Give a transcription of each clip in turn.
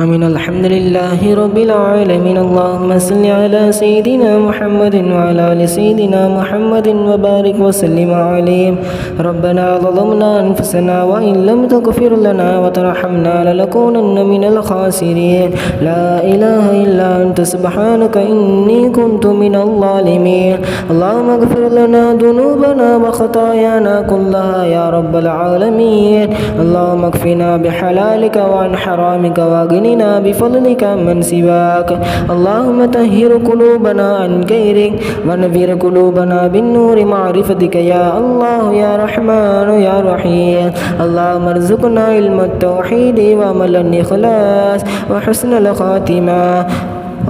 أمين الحمد لله رب العالمين. اللهم صل على سيدنا محمد وعلى آل سيدنا محمد وبارك وسلم عليه. ربنا ظلمنا أنفسنا وإن لم تغفر لنا وترحمنا لنكونن من الخاسرين. لا إله إلا أنت سبحانك إني كنت من الظالمين. اللهم اغفر لنا ذنوبنا وخطايانا كلها يا رب العالمين. اللهم اكفنا بحلالك وعن حرامك واغننا بفضلك من سواك. اللهم طهر قلوبنا عن غيرك ونذر قلوبنا بالنور معرفتك يا الله يا رحمن يا رحيم. اللهم ارزقنا علم التوحيد وعمل الإخلاص وحسن الخاتمة.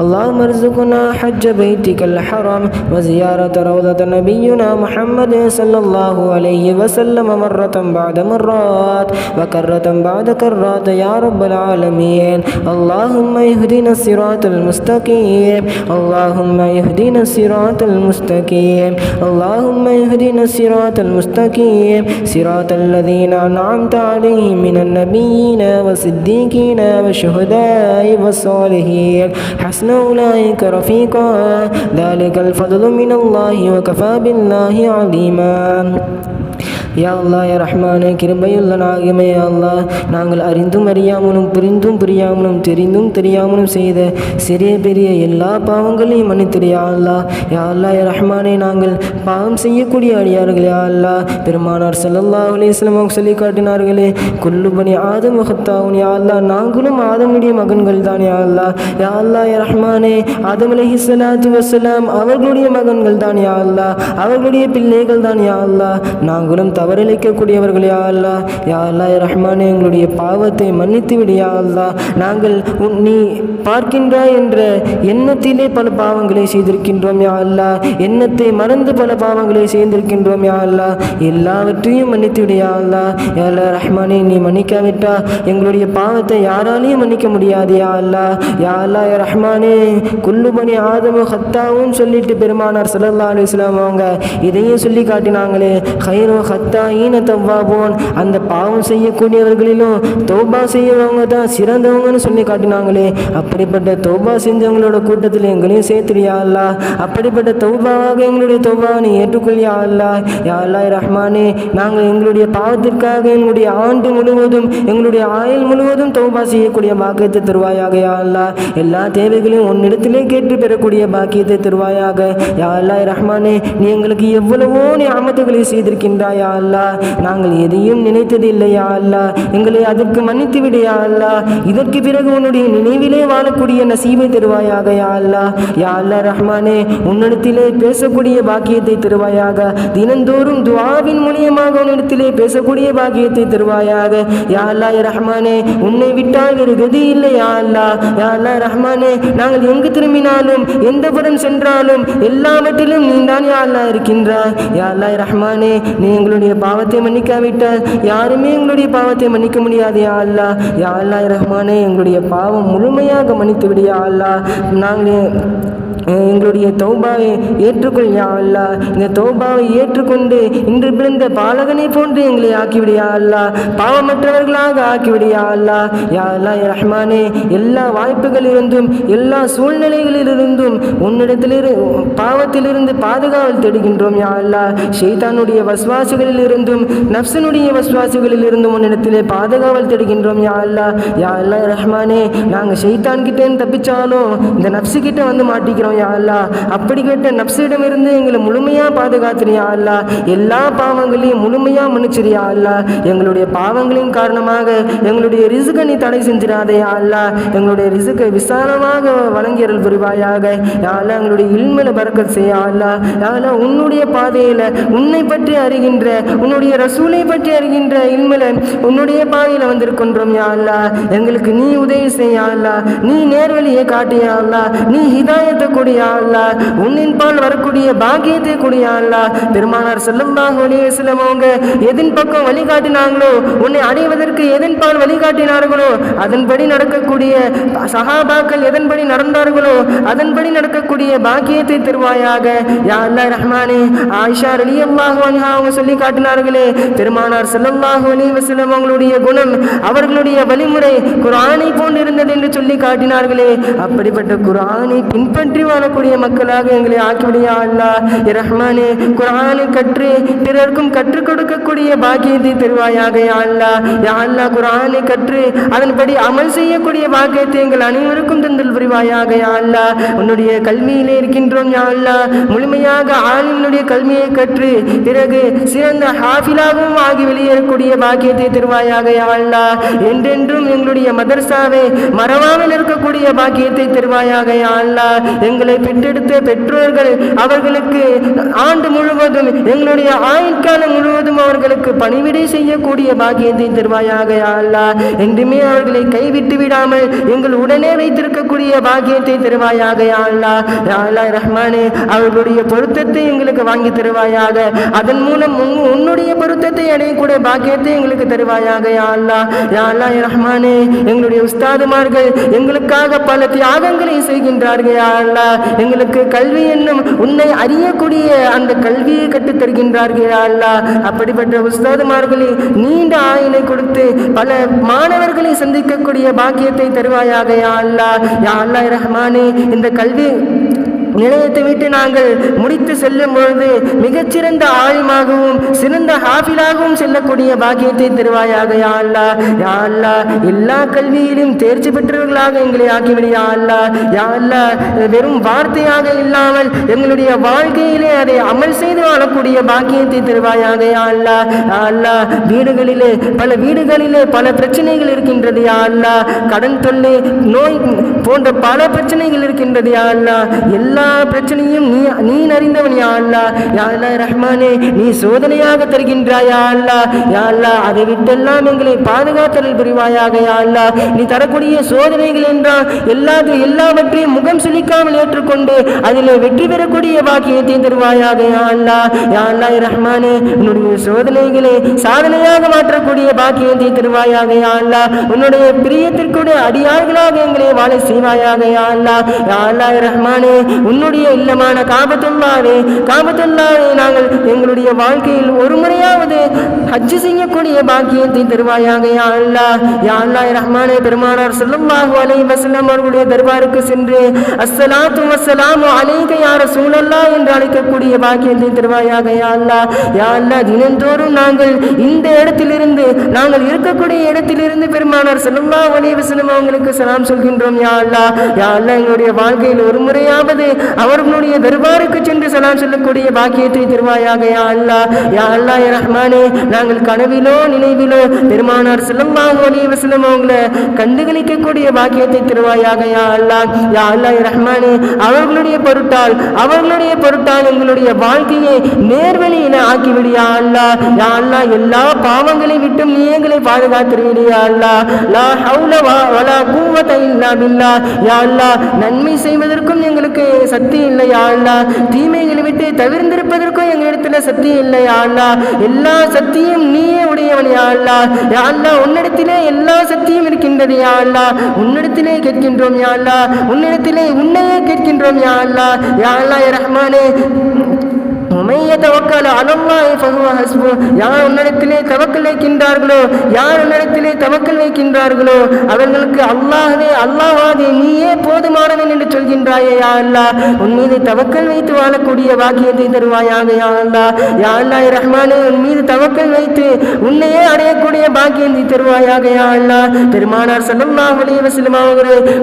اللهم ارزقنا حج بيتك الحرم وزيارة روضة نبينا محمد صلى الله عليه وسلم مرة بعد مرات وكرة بعد كرات يا رب العالمين. اللهم اهدنا الصراط المستقيم. اللهم اهدنا الصراط المستقيم. اللهم اهدنا الصراط المستقيم. صراط الذين أنعمت عليهم من النبيين والصديقين والشهداء والصالحين. حسن أولئك رفيقا. ذلك الفضل من الله وكفى بالله عليما. யா அல்லா யா ரஹ்மானே கிருபையுள்ள நாகமே அல்லாஹ். அல்லா நாங்கள் அறிந்தும் அறியாமலும் புரிந்தும் புரியாமலும் தெரிந்தும் தெரியாமலும் செய்த சிறிய பெரிய எல்லா பாவங்களையும் மன்னித்திரு யா அல்லா யா அல்லா யா ரஹ்மானே நாங்கள் பாவம் செய்யக்கூடிய அடியார்கள் யா அல்லா பெருமானார் சல்லல்லா அலைஹி சொல்லி காட்டினார்களே குல்லுபனி ஆதம் வஹத்தாவுன் யா அல்லா நாங்களும் ஆதமுடைய மகன்கள் தான் யா அல்லா யா அல்லா யா ரஹ்மானே ஆதம் அலைஹி ஸலாத்து அவர்களுடைய மகன்கள் தான் யா அல்லா அவர்களுடைய பிள்ளைகள் தான் யா அல்லா நாங்களும் தவறிழைக்கக்கூடியவர்கள் யாழ்லா யாழ்லா ரஹ்மானே எங்களுடைய பாவத்தை மன்னித்து விடு யா நாங்கள் உன் நீ பார்க்கின்றாய் என்ற எண்ணத்திலே பல பாவங்களை செய்திருக்கின்றோம் யாழ்லா எண்ணத்தை மறந்து பல பாவங்களை செய்திருக்கின்றோம் யா அல்லா. எல்லாவற்றையும் மன்னித்து விடு யாழ்லா அல்லா ரஹ்மானே நீ மன்னிக்காவிட்டா எங்களுடைய பாவத்தை யாராலையும் மன்னிக்க முடியாது யாழ்லா யாழ்லா ரஹ்மானே குல்லுபனி ஆதமு ஹத்தாவும் சொல்லிட்டு பெருமானார் ஸல்லல்லாஹு அலுவலாம் அவங்க இதையும் சொல்லி காட்டினாங்களே ஹைரோ தாயின தவ்வாபோன் அந்த பாவம் செய்யக்கூடியவர்களிலும் தோபா செய்யறவங்க தான் சிறந்தவங்கன்னு சொல்லி காட்டினாங்களே. அப்படிப்பட்ட தோபா செஞ்சவங்களோட கூட்டத்தில் எங்களையும் சேர்த்துறியா அல்லா அப்படிப்பட்ட தௌபாவாக எங்களுடைய தௌபாவை நீ ஏற்றுக்கொள்ளியா அல்லா யா அல்லா ரஹ்மானே நாங்கள் எங்களுடைய பாவத்திற்காக எங்களுடைய ஆண்டு முழுவதும் எங்களுடைய ஆயுள் முழுவதும் தௌபா செய்யக்கூடிய பாக்கியத்தை தருவாயாக யா அல்லா எல்லா தேவைகளையும் உன்னிடத்திலே கேட்டு பெறக்கூடிய பாக்கியத்தை தருவாயாக யா அல்லா ரஹ்மானே நீ எங்களுக்கு எவ்வளவோ நீ அமத்துகளை செய்திருக்கின்றாயா அல்லா. நாங்கள் எதையும் நினைத்ததில்லை யா அல்லா. எங்களை அதற்கு மன்னித்து விடு யா அல்லா. இதற்கு பிறகு உன்னுடைய நினைவிலே வாழக்கூடிய நசீபை தருவாயாக யா அல்லா. யா அல்லா ரஹ்மானே உன்னிடத்திலே பேசக்கூடிய பாக்கியத்தை தருவாயாக. தினந்தோறும் துவாவின் மூலியமாக உன்னிடத்திலே பேசக்கூடிய பாக்கியத்தை தருவாயாக. யா அல்லா ரஹ்மானே உன்னை விட்டால் வேறு கதி இல்லை யா அல்லா. யா அல்லா ரஹ்மானே நாங்கள் எங்கு திரும்பினாலும் எந்த புறம் சென்றாலும் எல்லாவற்றிலும் நீ தான் யா அல்லா இருக்கின்றாய். யா அல்லா ரஹ்மானே நீ எங்களுடைய பாவத்தை மன்னிக்காவிட்டால் யாருமே எங்களுடைய பாவத்தை மன்னிக்க முடியாது யா அல்லா. யா அல்லா ரஹ்மானே எங்களுடைய பாவம் முழுமையாக மன்னித்து விடியா அல்லா நாங்கள் எங்களுடைய தௌபாவை ஏற்றுக்கொள் யா அல்லா இந்த தௌபாவை ஏற்றுக்கொண்டு இன்று பிறந்த பாலகனை போன்று எங்களை ஆக்கிவிடியா அல்லா பாவமற்றவர்களாக ஆக்கிவிடியா அல்லா யா அல்லா ரஹ்மானே எல்லா வாய்ப்புகளிலிருந்தும் எல்லா சூழ்நிலைகளிலிருந்தும் உன்னிடத்திலிரு பாவத்திலிருந்து பாதுகாவல் தேடுகின்றோம் யா அல்லா ஷெய்தானுடைய வஸ்வாசுகளிலிருந்தும் நப்சனுடைய வஸ்வாசுகளிலிருந்தும் உன்னிடத்திலே பாதுகாவல் தேடுகின்றோம் யா அல்லா யா அல்லா ரஹ்மானே நாங்கள் ஷெய்தான் கிட்டேன்னு தப்பிச்சாலும் இந்த நப்சு கிட்ட வந்து மாட்டிக்கிறோம் யா அல்லா. அப்படிப்பட்ட நப்சிடம் இருந்து எங்களை முழுமையாக பாதுகாத்துறியா அல்லா. எல்லா பாவங்களையும் முழுமையாக மன்னிச்சிரியா அல்லா. எங்களுடைய பாவங்களின் காரணமாக எங்களுடைய ரிசுக்கை நீ தடை செஞ்சிடாதயா அல்லா. எங்களுடைய ரிசுக்கை விசாலமாக வழங்கியறல் புரிவாயாக. யா எங்களுடைய இல்மல பறக்க செய்யா அல்லா. யா உன்னுடைய பாதையில் உன்னை பற்றி அறிகின்ற உன்னுடைய ரசூலை பற்றி அறிகின்ற இல்மல உன்னுடைய பாதையில் வந்திருக்கின்றோம் யா அல்லா. எங்களுக்கு நீ உதவி செய்யா அல்லா. நீ நேர்வழியை காட்டியா அல்லா. நீ ஹிதாயத்தை கொடு கூடிய அல்லா. உன்னின் பால் வரக்கூடிய பாக்கியத்தை கூடிய அல்லா. பெருமானார் செல்லம்பாக ஒளிவசலம் அவங்க எதின் பக்கம் வழிகாட்டினாங்களோ உன்னை அடைவதற்கு எதன் பால் வழிகாட்டினார்களோ அதன்படி நடக்கக்கூடிய சஹாபாக்கள் எதன்படி நடந்தார்களோ அதன்படி நடக்கக்கூடிய பாக்கியத்தை தருவாயாக. யா அல்லா ரஹ்மானே ஆயிஷா அலி அன்ஹா அவங்க சொல்லி காட்டினார்களே பெருமானார் ஸல்லல்லாஹு அலைஹி வசலம் அவங்களுடைய குணம் அவர்களுடைய வழிமுறை குரானை போன்று இருந்தது என்று சொல்லி காட்டினார்களே. அப்படிப்பட்ட குரானை பின்பற்றி ஈமானக்கூடிய மக்களாக எங்களை ஆக்கிவிடியா அல்லா ரஹ்மானே குரானை கற்று பிறருக்கும் கற்றுக் கொடுக்கக்கூடிய பாக்கியத்தை தருவாயாக அல்லா யா அல்லாஹ் குர்ஆனை கற்று அதன்படி அமல் செய்யக்கூடிய பாக்கியத்தை எங்கள் அனைவருக்கும் தந்தல் புரிவாயாக யா அல்லாஹ். உன்னுடைய கல்வியிலே இருக்கின்றோம் யா அல்லாஹ். முழுமையாக ஆலிமினுடைய கல்வியை கற்று பிறகு சிறந்த ஹாஃபிலாகவும் ஆகி வெளியேறக்கூடிய பாக்கியத்தை தருவாயாக அல்லா என்றென்றும் எங்களுடைய மதர்சாவை மறவாமல் இருக்கக்கூடிய பாக்கியத்தை தருவாயாக அல்லா எங்கள் அவர்களை பெற்றெடுத்த பெற்றோர்கள் அவர்களுக்கு ஆண்டு முழுவதும் எங்களுடைய ஆயுட்காலம் முழுவதும் அவர்களுக்கு பணிவிடை செய்யக்கூடிய பாக்கியத்தை தருவாயாக யா என்றுமே அவர்களை கைவிட்டு விடாமல் எங்கள் உடனே வைத்திருக்கக்கூடிய பாக்கியத்தை தருவாயாக அல்லா. யா ரஹ்மானே அவர்களுடைய பொருத்தத்தை எங்களுக்கு வாங்கி தருவாயாக. அதன் மூலம் உன் உன்னுடைய பொருத்தத்தை அடையக்கூடிய பாக்கியத்தை எங்களுக்கு தருவாயாக யா யா ரஹ்மானே எங்களுடைய உஸ்தாதுமார்கள் எங்களுக்காக பல தியாகங்களை செய்கின்றார்கள் அல்லா. எங்களுக்கு கல்வி என்னும் உன்னை அறியக்கூடிய அந்த கல்வியை கற்றுத் தருகின்றார்கள் யா அப்படிப்பட்ட உஸ்தாதுமார்களை நீண்ட ஆயினை கொடுத்து பல மாணவர்களை சந்திக்கக்கூடிய பாக்கியத்தை தருவாயாக யா அல்லா. யா அல்லாஹ் ரஹ்மானே இந்த கல்வி நிலையத்தை விட்டு நாங்கள் முடித்து செல்லும் பொழுது மிகச்சிறந்த ஆழிமாகவும் சிறந்த ஹாஃபிலாகவும் செல்லக்கூடிய பாக்கியத்தை தருவாயாக யா அல்லா யா அல்லா எல்லா கல்வியிலும் தேர்ச்சி பெற்றவர்களாக எங்களை ஆக்கிவிடு யா அல்லா யா அல்லா வெறும் வார்த்தையாக இல்லாமல் எங்களுடைய வாழ்க்கையிலே அதை அமல் செய்து வாழக்கூடிய பாக்கியத்தை தருவாயாக யா அல்லா யா அல்லா வீடுகளிலே பல வீடுகளிலே பல பிரச்சனைகள் இருக்கின்றது யா அல்லா கடன் தொல்லை நோய் போன்ற பல பிரச்சனைகள் இருக்கின்றது யா அல்லா எல்லா பிரச்சனையும் நீ நீ அறிந்தவன் யா அல்லா. யா அல்லா ரஹ்மானே நீ சோதனையாக தருகின்றாய் யா அல்லா. யா அல்லா அதை விட்டெல்லாம் எங்களை பாதுகாத்தல் புரிவாயாக யா அல்லா. நீ தரக்கூடிய சோதனைகள் என்றால் எல்லாத்து எல்லாவற்றையும் முகம் சுழிக்காமல் ஏற்றுக்கொண்டு அதில் வெற்றி பெறக்கூடிய பாக்கியத்தை தருவாயாக யா அல்லா. யா அல்லா ரஹ்மானே உன்னுடைய சோதனைகளை சாதனையாக மாற்றக்கூடிய பாக்கியத்தை தருவாயாக யா அல்லா. உன்னுடைய பிரியத்திற்குடைய அடியார்களாக எங்களை வாழ செய்வாயாக யா அல்லா. யா அல்லா ரஹ்மானே உன்னுடைய இல்லமான காபத்துல்லாவே காபத்துல்லாவே நாங்கள் எங்களுடைய வாழ்க்கையில் ஒரு முறையாவது ஹஜ்ஜு செய்யக்கூடிய பாக்கியத்தை தருவாயாக யா அல்லா. யா அல்லா ரஹ்மானே பெருமானார் ஸல்லல்லாஹு அலை வஸல்லம் அவர்களுடைய தர்பாருக்கு சென்று அஸ்ஸலாத்து வஸ்ஸலாமு அலைக யார சூழல்லா என்று அழைக்கக்கூடிய பாக்கியத்தை தருவாயாக யா அல்லா. யா அல்லா தினந்தோறும் நாங்கள் இந்த இடத்திலிருந்து நாங்கள் இருக்கக்கூடிய இடத்திலிருந்து பெருமானார் ஸல்லல்லாஹு அலை வசலம் அவங்களுக்கு சலாம் சொல்கின்றோம் யா அல்லா. யா அல்லா எங்களுடைய வாழ்க்கையில் ஒரு முறையாவது அவர்களுடைய தர்பாருக்கு சென்று சலாம் சொல்லக்கூடிய பாக்கியத்தை திருவாயாக யா அல்லா யா அல்லா யா ரஹ்மானே நாங்கள் கனவிலோ நினைவிலோ பெருமானார் செல்லம்பாங்க அலைஹி வஸல்லம் அவங்களை கண்டுகளிக்கக்கூடிய பாக்கியத்தை திருவாயாக யா அல்லா யா அல்லா யா ரஹ்மானே அவர்களுடைய பொருட்டால் அவர்களுடைய பொருட்டால் எங்களுடைய வாழ்க்கையை நேர்வழியில ஆக்கிவிடு யா அல்லா யா அல்லா எல்லா பாவங்களை விட்டும் நீ எங்களை பாதுகாத்துருவிடு யா அல்லா. லா ஹவுல வ- வலா குவத இல்லா பில்லா. யா அல்லா நன்மை செய்வதற்கும் எங்களுக்கு சக்தி இல்லை யா தீமைகளை விட்டு தவிர்ந்திருப்பதற்கும் எங்களிடத்துல சக்தி இல்லை யா எல்லா சக்தியும் நீயே உடையவன் யாழ்லா யாழ்லா உன்னிடத்திலே எல்லா சக்தியும் இருக்கின்றது யாழ்லா உன்னிடத்திலே கேட்கின்றோம் யாழ்லா உன்னிடத்திலே உன்னையே கேட்கின்றோம் யாழ்லா யாழ்லா ரஹ்மானே உமைய தவக்கால அலம்மாய் பகுவா ஹஸ்பு. யார் உன்னிடத்திலே தவக்கல் வைக்கின்றார்களோ யார் உன்னிடத்திலே தவக்கல் வைக்கின்றார்களோ அவர்களுக்கு அல்லாஹவே அல்லாஹாதே நீயே போதுமானவன் என்று சொல்கின்றாயே யா அல்லா உன் மீது தவக்கல் வைத்து வாழக்கூடிய பாக்கியத்தை தருவாயாக யா அல்லா யா அல்லா ரஹ்மானே உன் மீது தவக்கல் வைத்து உன்னையே அடையக்கூடிய பாக்கியத்தை தருவாயாக யா அல்லா பெருமானார் சல்லல்லா அலைய வசலம்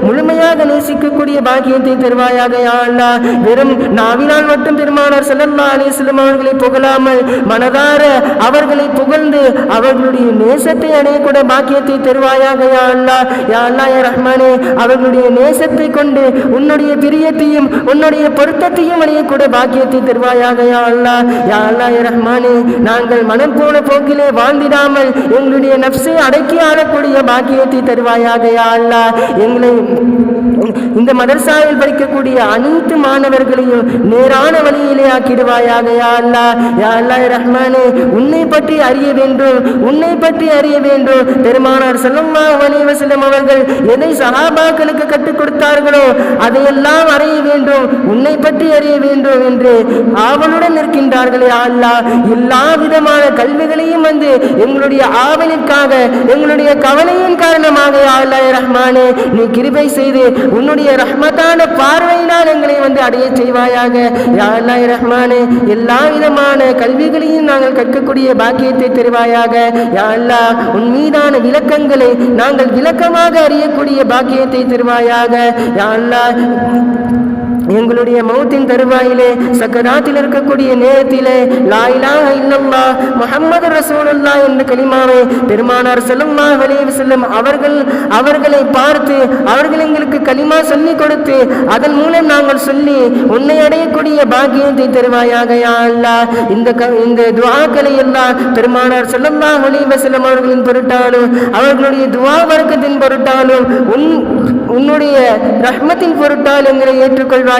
முழுமையாக நேசிக்கக்கூடிய பாக்கியத்தை தருவாயாக யா அல்லா வெறும் நாவினால் மட்டும் பெருமானார் சல்லல்லா அலைஹி அவர்களை புகழாமல் மனதார அவர்களை புகழ்ந்து அவர்களுடைய நேசத்தை அடையக்கூட பாக்கியத்தை தருவாயாக யா அல்லா யா அல்லா யா ரஹ்மானே. அவர்களுடைய நேசத்தை கொண்டு உன்னுடைய பிரியத்தையும் உன்னுடைய பொருத்தத்தையும் அடையக்கூட பாக்கியத்தை தருவாயாக யா அல்லா யா அல்லா யா ரஹ்மானே. நாங்கள் மனம் போன போக்கிலே வாழ்ந்திடாமல் எங்களுடைய நப்சை அடக்கி ஆளக்கூடிய பாக்கியத்தை தருவாயாக யா அல்லா. எங்களை இந்த மதர்சாவில் படிக்கக்கூடிய அனைத்து மாணவர்களையும் நேரான வழியிலே ஆக்கிடுவாயாக. யா அல்லா யா அல்லா ரஹ்மானே உன்னை பற்றி அறிய வேண்டும் உன்னை பற்றி அறிய வேண்டும். பெருமானார் செல்லம்மா வலிவசலம் அவர்கள் எதை சஹாபாக்களுக்கு கற்றுக் கொடுத்தார்களோ அதையெல்லாம் அறிய வேண்டும் உன்னை பற்றி அறிய வேண்டும் என்று ஆவலுடன் இருக்கின்றார்களே அல்லா எல்லா விதமான கல்விகளையும் வந்து எங்களுடைய ஆவலுக்காக எங்களுடைய கவலையின் காரணமாக யா ரஹ்மானே நீ கிருபை செய்து உன்னுடைய ரஹ்மத்தான பார்வையினால் எங்களை வந்து அடைய செய்வாயாக. யா ரஹ்மானே எல்லா விதமான கல்விகளையும் நாங்கள் கற்கக்கூடிய பாக்கியத்தை தருவாயாக. யா உன் மீதான விளக்கங்களை நாங்கள் விளக்கமாக அறியக்கூடிய பாக்கியத்தை தருவாயாக. யாழ்லா எங்களுடைய மௌத்தின் தருவாயிலே சக்கராத்தில் இருக்கக்கூடிய நேரத்திலே லாயிலா இலாஹ முகமது ரசூலுல்லா என்ற கலிமாவை பெருமானார் ஸல்லல்லாஹு வெளியே செல்லும் அவர்கள் அவர்களை பார்த்து அவர்கள் எங்களுக்கு களிமா சொல்லி கொடுத்து அதன் மூலம் நாங்கள் சொல்லி உன்னை அடையக்கூடிய பாக்கியத்தை தருவாயாக யா இந்த க- இந்த துவாக்களை எல்லாம் பெருமானார் ஸல்லல்லாஹு வெளியே செல்லும் அவர்களின் பொருட்டாலும் அவர்களுடைய துவா வர்க்கத்தின் பொருட்டாலும் உன் உன்னுடைய ரஹ்மத்தின் பொருட்டால் எங்களை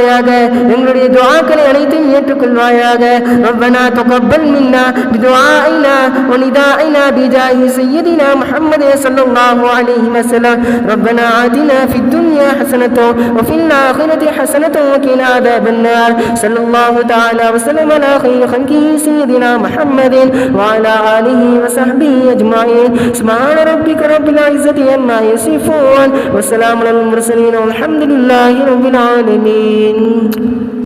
ஏற்றுக்கொள்வாயாக எங்களுடைய துஆக்களை அனைத்தையும் ஏற்றுக்கொள்வாயாக ربنا تقبل منا بدعائنا وندائنا بجاه سيدنا محمد صلى الله عليه وسلم ربنا آتنا في الدنيا حسنة وفي الآخرة حسنة وقنا عذاب النار صلى الله تعالى وسلم على خير خلقه سيدنا محمد وعلى آله وصحبه أجمعين سبحان ربك رب العزة عما يصفون وسلام على المرسلين والحمد لله رب العالمين আমিন